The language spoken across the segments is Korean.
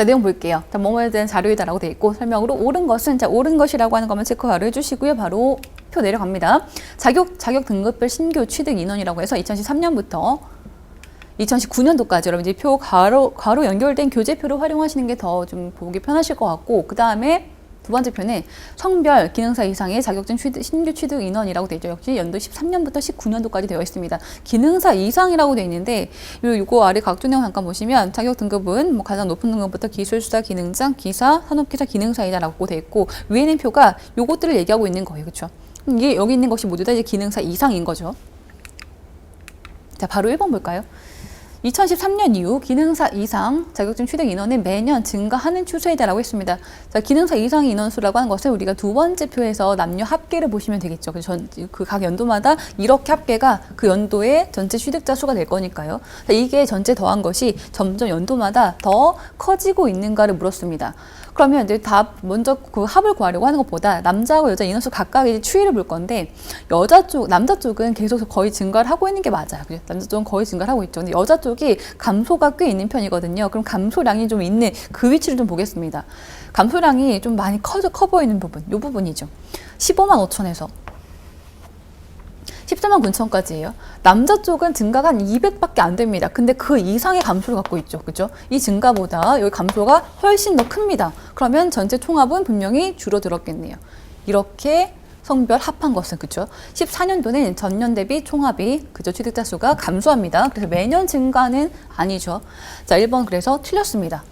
자, 내용 볼게요. 자, 뭐뭐에 대한 자료이다라고 돼 있고 설명으로 옳은 것은 자, 옳은 것이라고 하는 것만 체크 바로 해주시고요. 바로 표 내려갑니다. 자격 자격 등급별 신규 취득 인원이라고 해서 2013년부터 2019년도까지 여러분 이제 표 가로 가로 연결된 교재표를 활용하시는 게 더 좀 보기 편하실 것 같고 그 다음에 두 번째 편에 성별 기능사 이상의 자격증 취득, 신규 취득 인원이라고 되어 있죠. 역시 연도 13년부터 19년도까지 되어 있습니다. 기능사 이상이라고 되어 있는데 요 요거 아래 각종 내용 잠깐 보시면 자격 등급은 뭐 가장 높은 등급부터 기술수사 기능장, 기사, 산업기사 기능사이다라고 되어 있고 위에는 표가 요것들을 얘기하고 있는 거예요. 그렇죠? 이게 여기 있는 것이 모두 다 이제 기능사 이상인 거죠. 자, 바로 1번 볼까요? 2013년 이후 기능사 이상 자격증 취득 인원은 매년 증가하는 추세이다라고 했습니다. 자, 기능사 이상 인원수라고 하는 것은 우리가 두 번째 표에서 남녀 합계를 보시면 되겠죠. 그각 연도마다 이렇게 합계가 그 연도의 전체 취득자 수가 될 거니까요. 자, 이게 전체 더한 것이 점점 연도마다 더 커지고 있는가를 물었습니다. 그러면 이제 다 먼저 그 합을 구하려고 하는 것보다 남자하고 여자 인원수 각각 의 추이를 볼 건데 여자 쪽 남자 쪽은 계속 거의 증가를 하고 있는 게 맞아요. 그죠? 남자 쪽은 거의 증가를 하고 있죠. 근데 여자 쪽이 감소가 꽤 있는 편이거든요. 그럼 감소량이 좀 있는 그 위치를 좀 보겠습니다. 감소량이 좀 많이 커, 커 보이는 부분, 이 부분이죠. 15만 5천에서 14만 9천까지예요. 남자 쪽은 증가가 한 200밖에 안 됩니다. 근데 그 이상의 감소를 갖고 있죠. 그죠? 이 증가보다 여기 감소가 훨씬 더 큽니다. 그러면 전체 총합은 분명히 줄어들었겠네요. 이렇게 성별 합한 것은 그죠? 14년도는 전년 대비 총합이 그죠? 취득자 수가 감소합니다. 그래서 매년 증가는 아니죠. 자, 1번 그래서 틀렸습니다.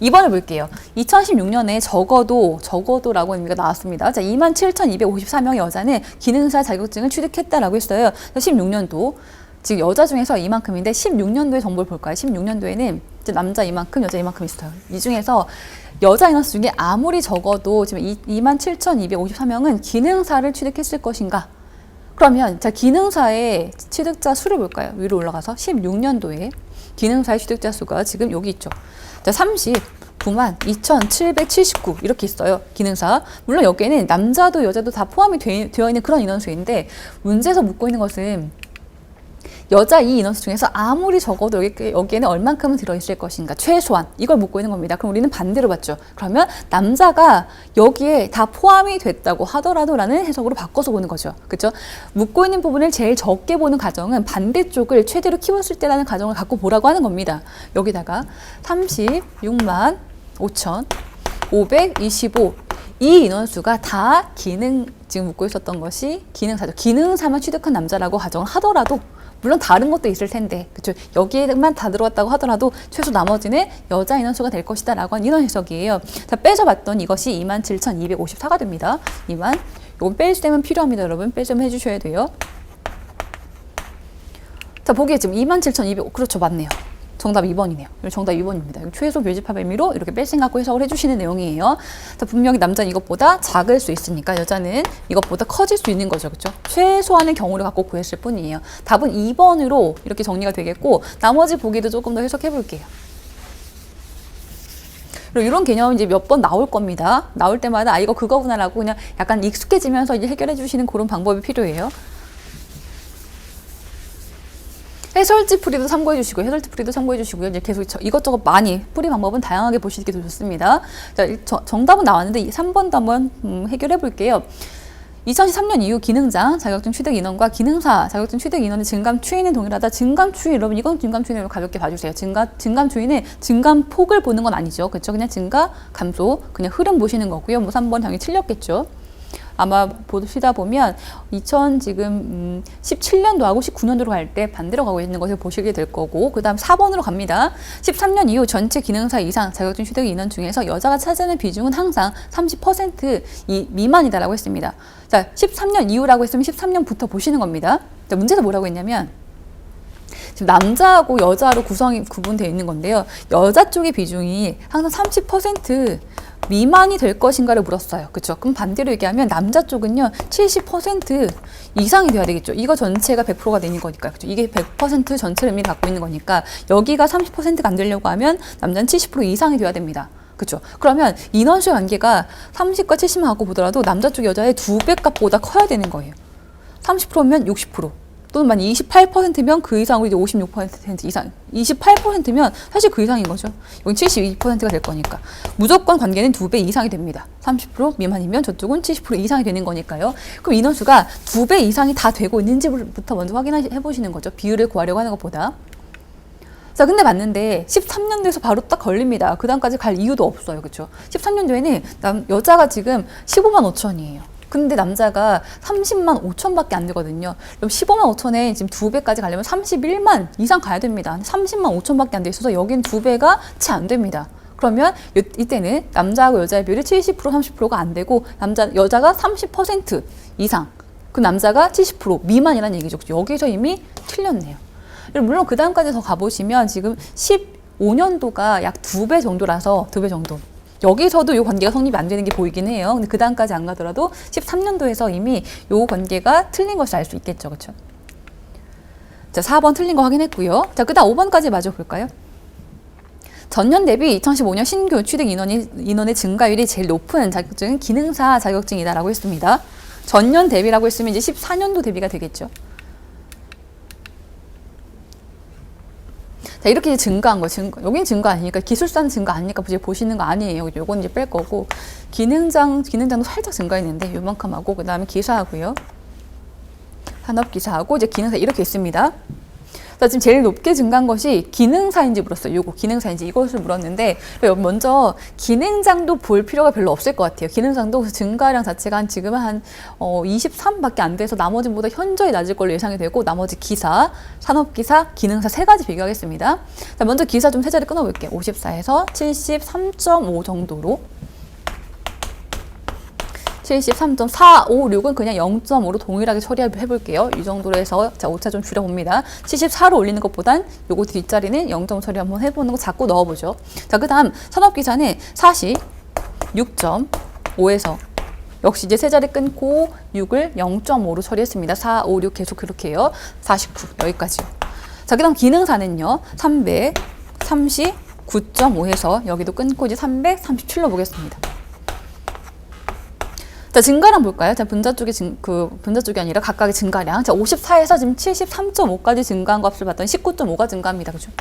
2번을 볼게요. 2016년에 적어도 적어도라고 의미가 나왔습니다. 자, 27,254명의 여자는 기능사 자격증을 취득했다라고 했어요. 16년도 지금 여자 중에서 이만큼인데 16년도의 정보를 볼까요? 16년도에는 이제 남자 이만큼, 여자 이만큼 있어요. 이 중에서 여자 인원수 중에 아무리 적어도 지금 27,254명은 기능사를 취득했을 것인가? 그러면 자 기능사의 취득자 수를 볼까요? 위로 올라가서 16년도에 기능사의 취득자 수가 지금 여기 있죠. 자, 39만 2,779 이렇게 있어요. 기능사. 물론 여기에는 남자도 여자도 다 포함이 되, 되어 있는 그런 인원수인데 문제에서 묻고 있는 것은 여자 이 인원수 중에서 아무리 적어도 여기, 여기에는 얼만큼은 들어있을 것인가 최소한 이걸 묻고 있는 겁니다. 그럼 우리는 반대로 봤죠. 그러면 남자가 여기에 다 포함이 됐다고 하더라도라는 해석으로 바꿔서 보는 거죠. 그렇죠? 묻고 있는 부분을 제일 적게 보는 가정은 반대쪽을 최대로 키웠을 때라는 가정을 갖고 보라고 하는 겁니다. 여기다가 36만 5천 525 이 인원수가 다 기능 지금 묻고 있었던 것이 기능사죠. 기능사만 취득한 남자라고 가정을 하더라도 물론 다른 것도 있을 텐데 그렇죠 여기에만 다 들어갔다고 하더라도 최소 나머지는 여자 인원수가 될 것이다 라고 한 인원 해석이에요. 자 빼줘봤더니 이것이 27,254가 됩니다. 2만 이건 뺄셈은 필요합니다 여러분. 뺄셈 해주셔야 돼요. 자 보기에 지금 27,200 그렇죠. 맞네요 정답 2번이네요. 정답 2번입니다. 최소 교집합 의미로 이렇게 갖고 해석을 해주시는 내용이에요. 자, 분명히 남자는 이것보다 작을 수 있으니까 여자는 이것보다 커질 수 있는 거죠. 그렇죠? 최소한의 경우를 갖고 구했을 뿐이에요. 답은 2번으로 이렇게 정리가 되겠고 나머지 보기도 조금 더 해석해 볼게요. 그리고 이런 개념 이제 몇 번 나올 겁니다. 나올 때마다 아 이거 그거구나라고 그냥 약간 익숙해지면서 이제 해결해 주시는 그런 방법이 필요해요. 해설지 풀이도 참고해 주시고 해설지 풀이도 참고해 주시고요. 이제 계속 이것저것 많이 풀이 방법은 다양하게 보시는 게 좋습니다. 자, 정답은 나왔는데 3번도 한번 음, 해결해 볼게요. 2013년 이후 기능장 자격증 취득 인원과 기능사 자격증 취득 인원의 증감 추이는 동일하다. 증감 추이 여러분 이건 증감 추이는 가볍게 봐주세요. 증가 증감 추이는 증감 폭을 보는 건 아니죠. 그렇죠? 그냥 증가 감소 그냥 흐름 보시는 거고요. 뭐 3번 당연히 틀렸겠죠. 아마 보시다 보면 2000 지금 음 17년도하고 19년도로 갈 때 반대로 가고 있는 것을 보시게 될 거고 그 다음 4번으로 갑니다. 13년 이후 전체 기능사 이상 자격증 취득 인원 중에서 여자가 차지하는 비중은 항상 30%이 미만이다라고 했습니다. 자, 13년 이후라고 했으면 13년부터 보시는 겁니다. 자, 문제는 뭐라고 했냐면 지금 남자하고 여자로 구성이 구분되어 있는 건데요. 여자 쪽의 비중이 항상 30% 미만이 될 것인가를 물었어요. 그렇죠? 그럼 반대로 얘기하면 남자 쪽은요. 70% 이상이 돼야 되겠죠. 이거 전체가 100%가 되는 거니까. 그렇죠? 이게 100% 전체 의미를 갖고 있는 거니까 여기가 30%가 안 되려고 하면 남자는 70% 이상이 돼야 됩니다. 그렇죠? 그러면 인원수의 관계가 30과 70만 갖고 보더라도 남자 쪽 여자의 두 배 값보다 커야 되는 거예요. 30%면 60%. 또는 만약 28%면 그 이상으로 이제 56% 이상 28%면 사실 그 이상인 거죠. 여기 72%가 될 거니까 무조건 관계는 두 배 이상이 됩니다. 30% 미만이면 저쪽은 70% 이상이 되는 거니까요. 그럼 인원수가 두 배 이상이 다 되고 있는지부터 먼저 확인해 보시는 거죠. 비율을 구하려고 하는 것보다. 자, 근데 맞는데 13년도에서 바로 딱 걸립니다. 그 다음까지 갈 이유도 없어요. 그렇죠? 13년도에는 남, 여자가 지금 15만 5천이에요. 근데 남자가 30만 5천밖에 안 되거든요. 그럼 15만 5천에 지금 두 배까지 가려면 31만 이상 가야 됩니다. 30만 5천밖에 안 돼 있어서 여긴 두 배가 채 안 됩니다. 그러면 요- 이때는 남자하고 여자의 비율이 70% 30%가 안 되고 남자 여자가 30% 이상 그 남자가 70% 미만이라는 얘기죠. 여기서 이미 틀렸네요. 물론 그 다음까지 더 가보시면 지금 15년도가 약 두 배 정도라서 두 배 정도. 여기서도 이 관계가 성립이 안 되는 게 보이긴 해요. 근데 그 다음까지 안 가더라도 13년도에서 이미 이 관계가 틀린 것을 알 수 있겠죠. 그렇죠? 자, 4번 틀린 거 확인했고요. 자, 그다음 5번까지 마저 볼까요? 전년 대비 2015년 신규 취득 인원이, 인원의 증가율이 제일 높은 자격증은 기능사 자격증이다라고 했습니다. 전년 대비라고 했으면 이제 14년도 대비가 되겠죠. 자, 이렇게 이제 증가한 거, 증가. 여긴 증가 아니니까 기술사는 증가 아니니까 이제 보시는 거 아니에요. 요건 이제 뺄 거고. 기능장, 기능장도 살짝 증가했는데 요만큼 하고, 그 다음에 기사하고요. 산업 기사하고 이제 기능사 이렇게 있습니다. 자, 지금 제일 높게 증가한 것이 기능사인지 물었어요. 요거 기능사인지 이것을 물었는데 먼저 기능장도 볼 필요가 별로 없을 것 같아요. 기능장도 증가량 자체가 한 지금 한 어, 23밖에 안 돼서 나머지보다 현저히 낮을 걸로 예상이 되고 나머지 기사, 산업기사, 기능사 세 가지 비교하겠습니다. 자, 먼저 기사 좀 세 자리 끊어볼게요. 54에서 73.5 정도로 73.456은 그냥 0.5로 동일하게 처리해 볼게요. 이 정도로 해서 자 오차 좀 줄여봅니다. 74로 올리는 것보단 요거 뒷자리는 0.5 처리 한번 해보는 거 자꾸 넣어보죠. 자 그 다음 산업기사는 40 6.5에서 역시 이제 세 자리 끊고 6을 0.5로 처리했습니다. 4, 5, 6 계속 그렇게 해요. 49 여기까지요. 자 그 다음 기능사는요. 339.5해서 여기도 끊고 이제 337로 보겠습니다. 자, 증가량 볼까요? 자, 분자 쪽이 증, 그, 분자 쪽이 아니라 각각의 증가량. 자, 54에서 지금 73.5까지 증가한 값을 봤더니 19.5가 증가합니다. 그죠?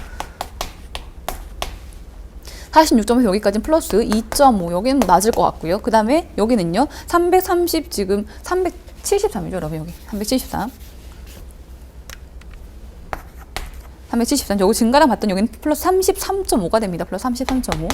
46.5 여기까지는 플러스 2.5 여기는 뭐 낮을 것 같고요. 그 다음에 여기는요. 330 지금 373이죠, 여러분 여기 373. 373 여기 증가량 봤더니 여기는 플러스 33.5가 됩니다. 플러스 33.5.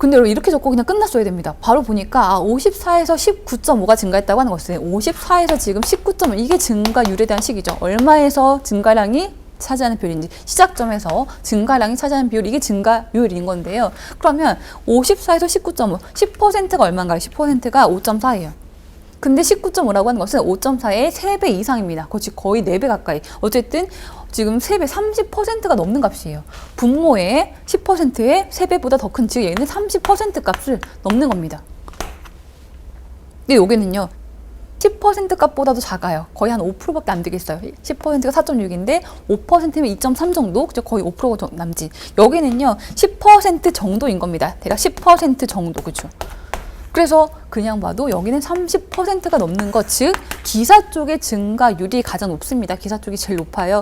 근데 이렇게 적고 그냥 끝났어야 됩니다. 바로 보니까 아, 54에서 19.5가 증가했다고 하는 것은 54에서 지금 19.5 이게 증가율에 대한 식이죠. 얼마에서 증가량이 차지하는 비율인지 시작점에서 증가량이 차지하는 비율 이게 증가율인 건데요. 그러면 54에서 19.5 10%가 얼마인가요? 10%가 5.4예요. 근데 19.5라고 하는 것은 5.4의 3배 이상입니다. 거의 거의 4배 가까이. 어쨌든 지금 3배, 30%가 넘는 값이에요. 분모의 10%의 3배보다 더 큰, 즉 얘는 30% 값을 넘는 겁니다. 근데 여기는요. 10% 값보다도 작아요. 거의 한 5%밖에 안 되겠어요. 10%가 4.6인데 5%면 2.3 정도? 거의 5% 남짓. 여기는요, 10% 정도인 겁니다. 대략 10% 정도, 그죠? 그래서 그냥 봐도 여기는 30%가 넘는 것, 즉 기사 쪽의 증가율이 가장 높습니다. 기사 쪽이 제일 높아요.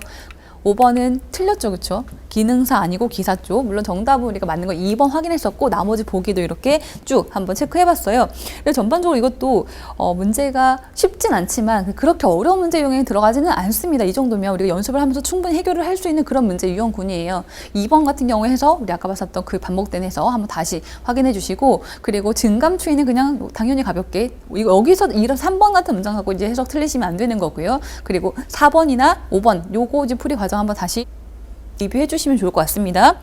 5번은 틀렸죠, 그렇죠? 기능사 아니고 기사 쪽. 물론 정답은 우리가 맞는 거 2번 확인했었고 나머지 보기도 이렇게 쭉 한번 체크해 봤어요. 그래서 전반적으로 이것도 어, 문제가 쉽진 않지만 그렇게 어려운 문제 유형에 들어가지는 않습니다. 이 정도면 우리가 연습을 하면서 충분히 해결을 할 수 있는 그런 문제 유형군이에요. 2번 같은 경우에 해서 우리 아까 봤었던 그 반복된 해서 한번 다시 확인해 주시고 그리고 증감 추이는 그냥 당연히 가볍게 이거 여기서 이런 3번 같은 문장 갖고 이제 해석 틀리시면 안 되는 거고요. 그리고 4번이나 5번 요거 이제 풀이 과정 한번 다시 리뷰해 주시면 좋을 것 같습니다.